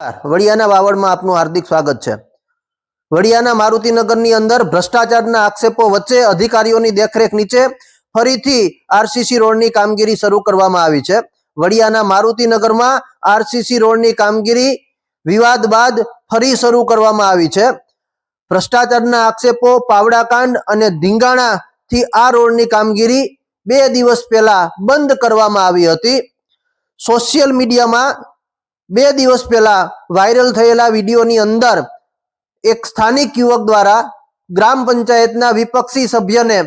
વડિયાના વાવડમાં આપનું હાર્દિક સ્વાગત છે. વડિયાના મારુતિનગરની અંદર ભ્રષ્ટાચારના આક્ષેપો વચ્ચે અધિકારીઓની દેખરેખ નીચે ફરીથી આરસીસી રોડની કામગીરી શરૂ કરવામાં આવી છે. વડિયાના મારુતિનગરમાં આરસીસી રોડની કામગીરી વિવાદ બાદ ફરી શરૂ કરવામાં આવી છે. ભ્રષ્ટાચારના આક્ષેપો પાવડાકાંડ અને ધીંગાણાથી આ રોડની કામગીરી બે દિવસ પહેલા બંધ કરવામાં આવી હતી. સોશિયલ મીડિયામાં બે દિવસ પહેલા વાયરલ થયેલા વિડીયોની અંદર એક સ્થાનિક યુવક દ્વારા ગ્રામ પંચાયતના વિપક્ષી સભ્યને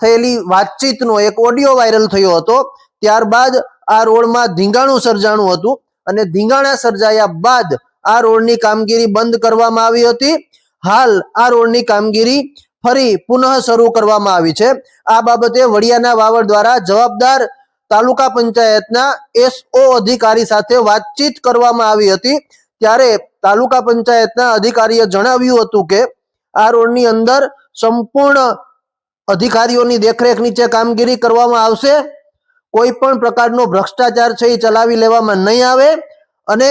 થયેલી વાતચીતનો એક ઓડિયો વાયરલ થયો હતો. ત્યારબાદ આ રોડમાં ધીંગાણું સર્જાણું હતું અને ધીંગાણા સર્જાયા બાદ આ રોડની કામગીરી બંધ કરવામાં આવી હતી. હાલ આ રોડની કામગીરી ફરી પુનઃ શરૂ કરવામાં આવી છે. આ બાબતે વડિયાના વાવડ દ્વારા જવાબદાર તાલુકા પંચાયતના એસઓ અધિકારી સાથે વાતચીત કરવામાં આવી હતી. ત્યારે તાલુકા પંચાયતના અધિકારીએ જણાવ્યું હતું કે, આ રોડની અંદર સંપૂર્ણ અધિકારીઓની દેખરેખ નીચે કામગીરી કરવામાં આવશે. કોઈ પણ પ્રકારનો ભ્રષ્ટાચાર છે એ ચલાવી લેવામાં નહીં આવે અને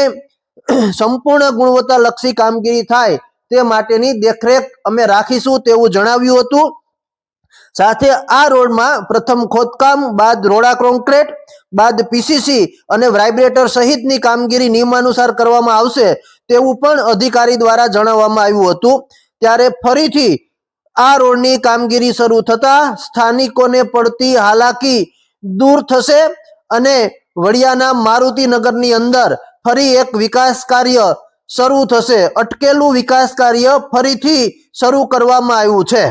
સંપૂર્ણ ગુણવત્તાલક્ષી કામગીરી થાય તે માટેની દેખરેખ અમે રાખીશું તેવું જણાવ્યું હતું. સાથે આ રોડમાં પ્રથમ ખોદકામ, બાદ રોડા કોન્ક્રીટ બાદ પીસીસી અને વાઇબ્રેટર સહિતની કામગીરી નિયમાનુસાર કરવામાં આવશે તેવું પણ અધિકારી દ્વારા જણાવવામાં આવ્યું હતું. ત્યારે ફરીથી આ રોડની કામગીરી શરૂ થતા સ્થાનિકોને પડતી હાલાકી દૂર થશે અને વડિયાના મારુતિનગરની અંદર ફરી એક વિકાસ કાર્ય શરૂ થશે. અટકેલું વિકાસ કાર્ય ફરીથી શરૂ કરવામાં આવ્યું છે.